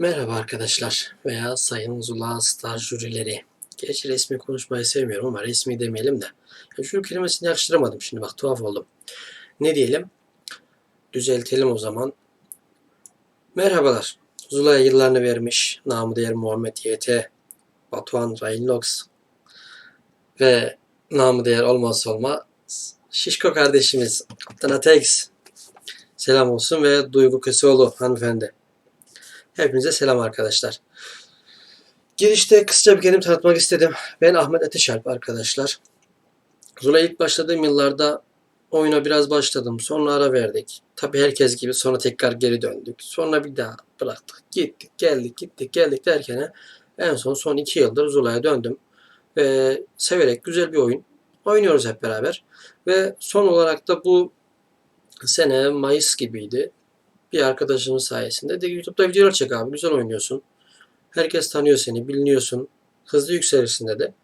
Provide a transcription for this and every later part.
Merhaba arkadaşlar veya sayın Zula Star jürileri. Gerçi resmi konuşmayı sevmiyorum ama resmi demeyelim de. Ya jüri kelimesini yakıştıramadım şimdi bak tuhaf oldum. Ne diyelim? Düzeltelim o zaman. Merhabalar. Zula'ya yıllarını vermiş namı değer Muhammed YT, Batuhan Rainlox ve namı değer olmazsa olma Şişko kardeşimiz Kaptan Atex. Selam olsun ve Duygu Köseoğlu hanımefendi. Hepinize selam arkadaşlar. Girişte kısaca bir kendimi tanıtmak istedim. Ben Ahmet Ateşalp arkadaşlar. Zula ilk başladığım yıllarda oyuna biraz başladım. Sonra ara verdik. Tabi herkes gibi sonra tekrar geri döndük. Sonra bir daha bıraktık. Gittik geldik gittik geldik derken en son son iki yıldır Zula'ya döndüm. Ve severek güzel bir oyun. Oynuyoruz hep beraber. Ve son olarak da bu sene Mayıs gibiydi bir arkadaşımın sayesinde de YouTube'da videolar çek abi. Güzel oynuyorsun. Herkes tanıyor seni, biliniyorsun. Hızlı yükselirsin dedi.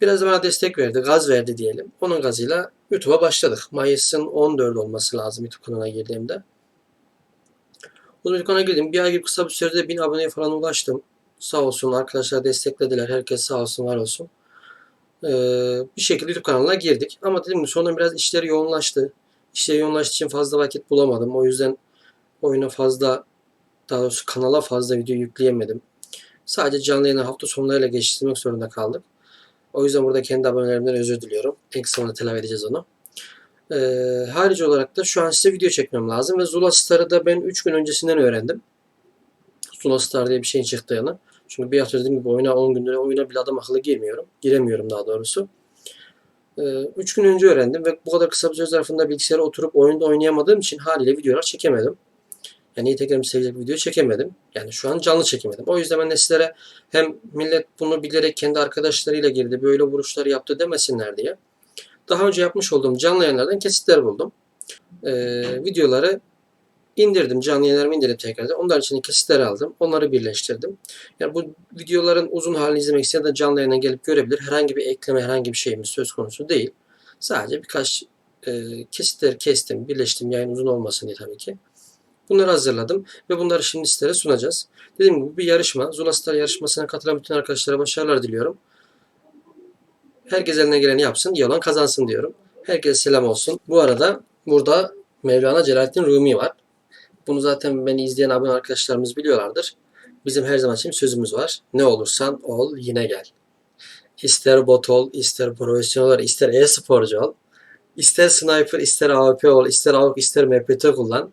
Biraz da bana destek verdi, gaz verdi diyelim. Onun gazıyla YouTube'a başladık. Mayıs'ın 14 olması lazım YouTube kanalına girdiğimde. Bu YouTube kanalına girdim. Bir ay gibi kısa bir sürede 1000 aboneye falan ulaştım. Sağ olsun arkadaşlar desteklediler. Herkes sağ olsun, var olsun. Ee, bir şekilde YouTube kanalına girdik. Ama dedim ki sonra biraz işleri yoğunlaştı işe yoğunlaştığı için fazla vakit bulamadım. O yüzden oyuna fazla daha doğrusu kanala fazla video yükleyemedim. Sadece canlı yayını hafta sonlarıyla geçiştirmek zorunda kaldık. O yüzden burada kendi abonelerimden özür diliyorum. En kısa zamanda telafi edeceğiz onu. Ee, harici olarak da şu an size video çekmem lazım ve Zula Star'ı da ben 3 gün öncesinden öğrendim. Zula Star diye bir şeyin çıktığını. Çünkü bir hafta dediğim gibi oyuna 10 gündür oyuna bile adam akıllı girmiyorum. Giremiyorum daha doğrusu. 3 gün önce öğrendim ve bu kadar kısa bir süre zarfında bilgisayara oturup oyunda oynayamadığım için haliyle videolar çekemedim. Yani tekrar sevecek bir video çekemedim. Yani şu an canlı çekemedim. O yüzden ben de sizlere hem millet bunu bilerek kendi arkadaşlarıyla girdi, böyle vuruşları yaptı demesinler diye. Daha önce yapmış olduğum canlı yayınlardan kesitler buldum. Ee, videoları indirdim. Canlı yayınlarımı indirdim tekrardan. Onların için kesitler aldım. Onları birleştirdim. Yani bu videoların uzun halini izlemek isteyen de canlı yayına gelip görebilir. Herhangi bir ekleme, herhangi bir şeyimiz söz konusu değil. Sadece birkaç e, kesitleri kestim, birleştim yayın uzun olmasın diye tabii ki. Bunları hazırladım ve bunları şimdi sizlere sunacağız. Dediğim gibi bir yarışma. Zula Star yarışmasına katılan bütün arkadaşlara başarılar diliyorum. Herkes eline geleni yapsın, iyi olan kazansın diyorum. Herkese selam olsun. Bu arada burada Mevlana Celaleddin Rumi var. Bunu zaten beni izleyen abone arkadaşlarımız biliyorlardır. Bizim her zaman için sözümüz var. Ne olursan ol yine gel. İster bot ol, ister profesyonel ol, ister e-sporcu ol. İster sniper, ister AWP ol, ister AWP, ister MPT kullan.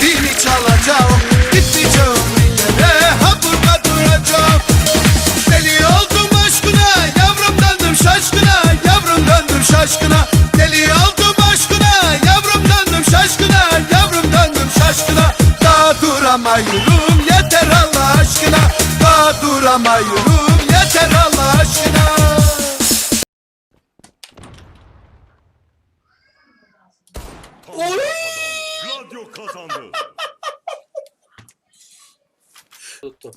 Zihni çalacağım Gitmeyeceğim bir yere Ha duracağım. Deli oldum Yavrum döndüm şaşkına Yavrum döndüm şaşkına. Deli oldum Yavrum döndüm şaşkına. Daha duramıyorum Yeter Allah aşkına. Daha duramıyorum tuttu.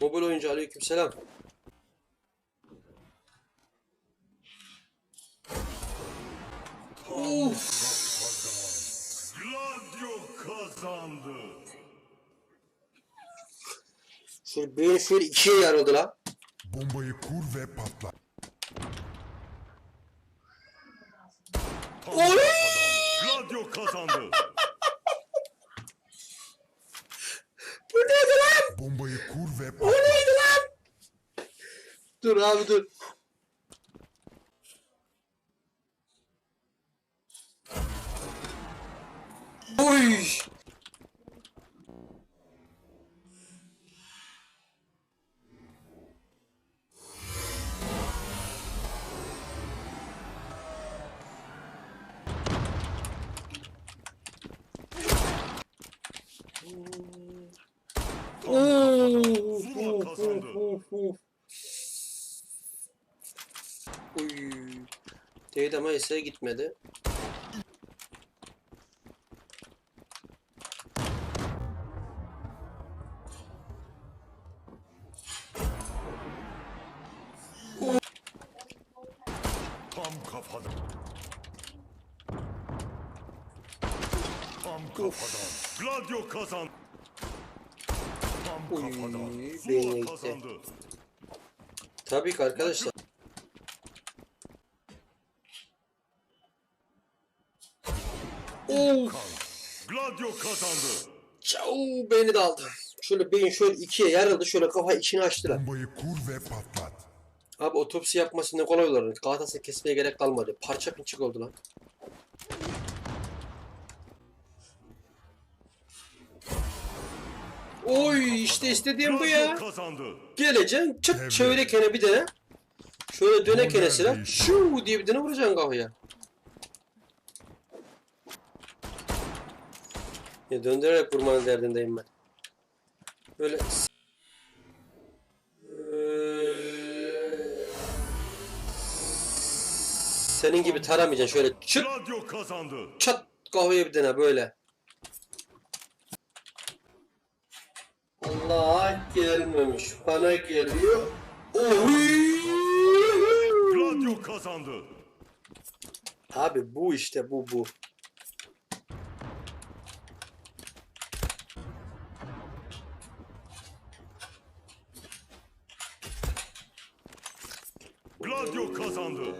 Mobil oyuncu aleyküm selam. Uf. Gladio kazandı. Şimdi bir ikiye yarıldı lan. Bombayı kur ve patla. Oy! Gladio kazandı. Dur abi dur. Oy. Oh, oh, oh, oh, oh. Uy. Değdi ama Ese'ye gitmedi. Tam kafadan. Tam kafadan. Gladio kazandı. Tam Uy, kafadan. beyne Zula gitti. kazandı. Tabii ki arkadaşlar. Of. Gladio kazandı. Çau beyni de aldı. Şöyle beyin şöyle ikiye yarıldı. Şöyle kafa içine açtılar. Bombayı kur ve patlat. Abi otopsi yapması ne kolay olur. Galatasını kesmeye gerek kalmadı. Parça pinçik oldu lan. Oy işte istediğim bu ya. Geleceksin çıt çevirekene bir tane. Şöyle dönekene Modern silah. değişim. Şuu diye bir tane vuracaksın kafaya. Ya döndürerek vurmanın derdindeyim ben. Böyle senin gibi taramayacaksın şöyle çıt Gladio kazandı. çat kafaya bir tane böyle. Allah gelmemiş bana geliyor. Oy! Gladio kazandı. Abi bu işte bu bu. Gladio kazandı.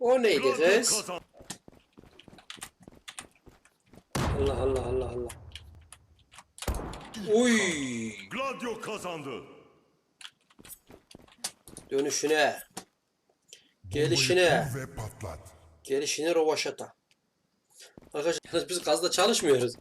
O neydi kız? Allah Allah Allah Allah. Uy! Gladio kazandı. Dönüşüne, Gelişine. gelişine rovaşata. Arkadaşlar biz gazda çalışmıyoruz.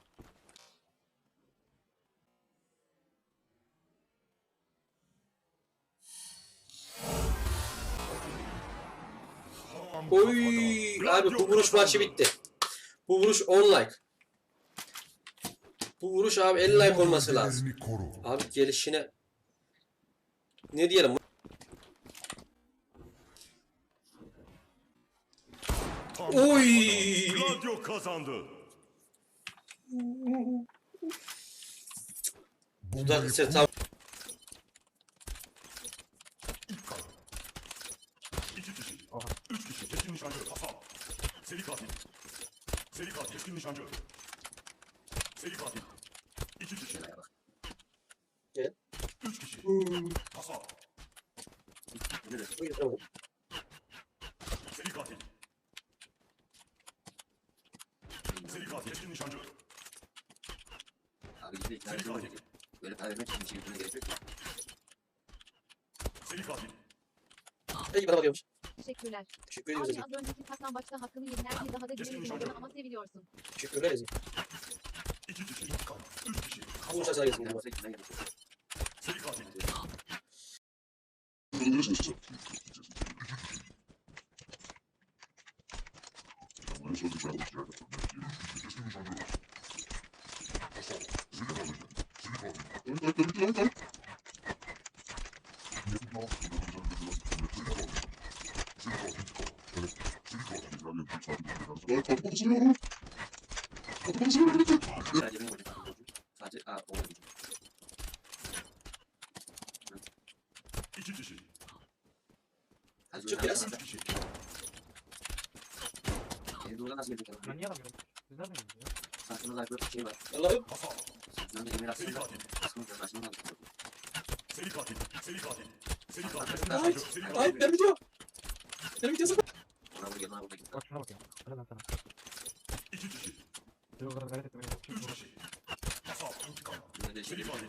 Oy! Abi bu vuruş maçı bitti. Bu vuruş 10 like. Bu vuruş abi 50 like olması lazım. Abi gelişine ne diyelim? Oy! Gladio kazandı. Kur tam İki kişi. Üç kişi. Keskin nişancı. Hasal. Seri katil. Seri katil. Keskin nişancı. Seri katil. İki kişi. Gel. Üç kişi. Hasal. Seri Nişancı. Abi işte ikna olacak. Böyle para vermek için bir yapmaya gerek yok. Seri katil. Peki bana bakıyormuş. Teşekkürler. Teşekkür Abi ederiz. az önceki saklan başta hakkını her şey daha da gülerim modunu ama seviliyorsun. Teşekkürler Ezgi. İki kişi. Üç kişi. Bu Hasal. sana ikna gerek yok. Seri katil. Sadece benim olacak. Sadece A olacak. İki kişi. Az Çok önce biraz. Seri katil. Seri katil. Seri katil. Seri katil. Ay, ay vur da git. Bak şuna bak ya. Hadi lan sana. İki katil. Seri katil.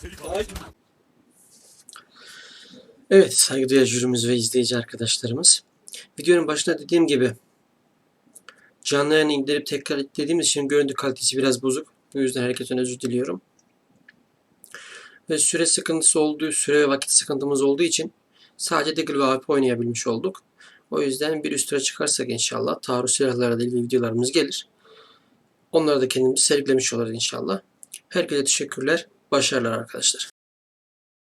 Seri. Evet saygıdeğer jürimiz ve izleyici arkadaşlarımız. Videonun başında dediğim gibi Canlı yayını indirip tekrar yüklediğimiz için görüntü kalitesi biraz bozuk. Bu yüzden herkesten özür diliyorum. Ve süre sıkıntısı olduğu, süre ve vakit sıkıntımız olduğu için sadece Deagle ve AP oynayabilmiş olduk. O yüzden bir üst çıkarsak inşallah taarruz silahları değil videolarımız gelir. Onları da kendimiz sergilemiş oluruz inşallah. Herkese teşekkürler. Başarılar arkadaşlar.